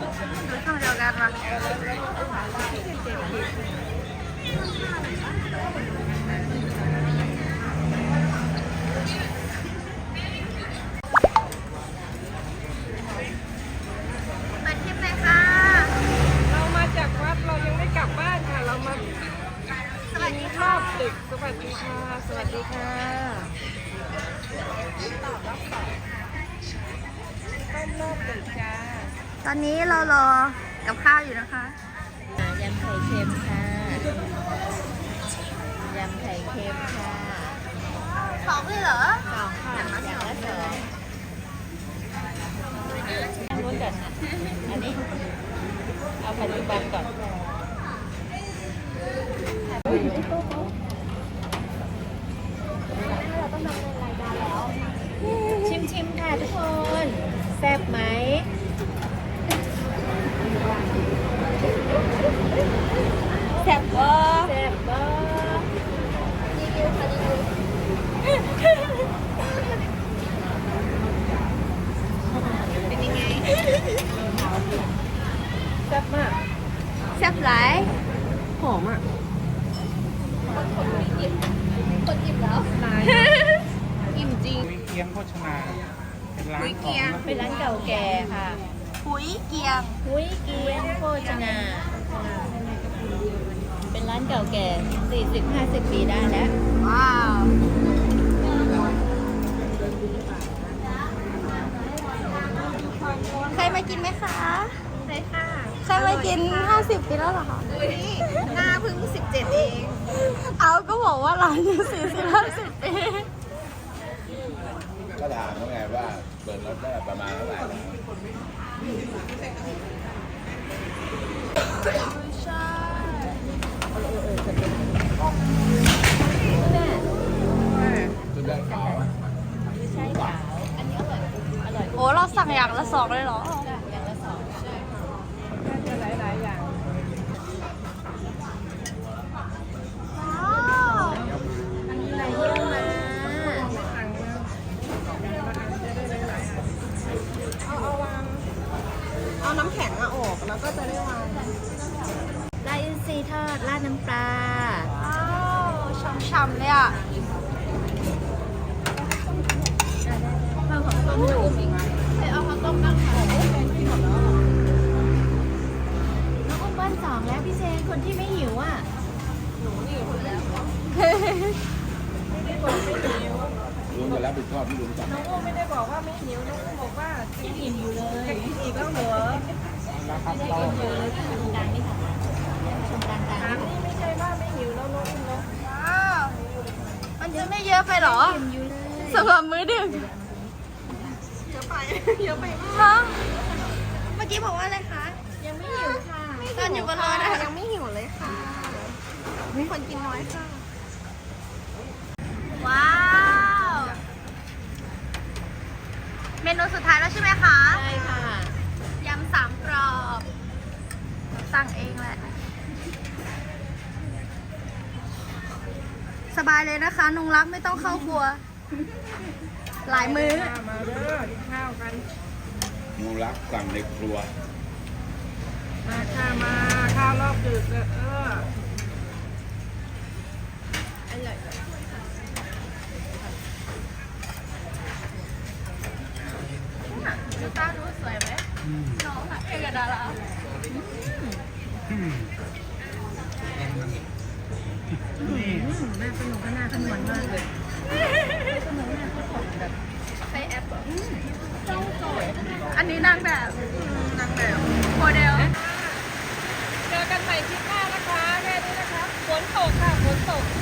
ดูช่องเดียวกันมาเปิดคลิปค่ะเรามาจากวัดเรายังไม่กลับบ้านค่ะ เรามาสวัสดีค่ะอบตึกสวัสดีค่ะ สวัสดีค่ะต้มรอบตึกจ้า ตอนนี้เรารอกับข้าวอยู่นะคะยำไข่เค็มค่ะ ยำไข่เค็มค่ะ สองเลยเหรอสองค่ะอย่างละสองนู้นก่อนอันนี้ เอาปัจจุบันก่อน ชิมชิมๆค่ะทุกคน แซ่บไหม แซ่บเวอร์ แซ่บบ่ เป็นยังไง แซ่บมาก แซ่บหลาย หอมอะ คนอิ่มแล้วอิ่มจริงคุยเกียงโภชนาเป็นร้านคุยขเกีอยงงเป็นร้านเก่าแก่ค่ะหุยเกียงหุ้ยเกียงโภชนา เป็นร้านเก่าแก่ 40-50 ปีได้แล้ว ว้าวเคยมากินไหมคะใช่ค่ะเคยมากิน 50 ปีแล้วเหรอคะอุ้ยหน้าเพิ่ง 17 เอง เอาก็บอกว่าร้านอยู่40 50ปี ก็ถามเขาไงว่าเปิดรถได้ประมาณเท่าไหร่นะใช่ชุดแรกขาวอะใช่ขาวอันนี้อร่อยอร่อยโอ้เราสั่งอย่างละสองเลยเหรอ ดราดน้ำปลาว้าวช่ำๆเลยอะข้าวของต้มอยู่เอาข้าวต้มบ้างค่ะน้องอุ้มบ้านสองแล้วพี่เซนคนที่ไม่หิวอะลุงจะรับผิดชอบที่ลุงสั่งน้องอุ้มไม่ได้บอกว่าไม่หิว น้องอุ้มบอกว่ายังหิวอยู่เลยจะกินอีกแล้วเหรอไม่ได้กินเยอะชมกลางนี่ค่ะชมกล ไม่ใช่ว่าไม่หิวแล้วน้องอุ้มเนาะว้าวมันจะไม่เยอะไปเหรอหิวอยู่เลยสำหรับมื้อดึกเยอะไปเยอะไปมากฮะเมื่อกี้บอกว่าอะไรคะ ยังไม่หิวค่ะตอนอยู่บนรถอะยังไม่หิวเลยค่ะมีคนกินน้อยค่ะ ว้าว เมนูสุดท้ายแล้วใช่ไหมคะ ใช่ค่ะ ยำสามกรอบ สั่งเองแหละ บายเลยนะคะนุงรักไม่ต้องเข้าครัว หลายมื้อ มาเด้อกินข้าวกันมูรักสั่งในครัว มาค่ะมาข้าวรอบดึกเลยเออดูตาดูสวยไหมน้องอะเอกบดารา ขนาดขนวนมากเลยใช้แอปเหรออันนี้นางแบบนางแบบโมเดลเจอกันใหม่คลิปหน้านะคะแค่นี้นะคะฝนตกค่ะฝนตกกระทันหัน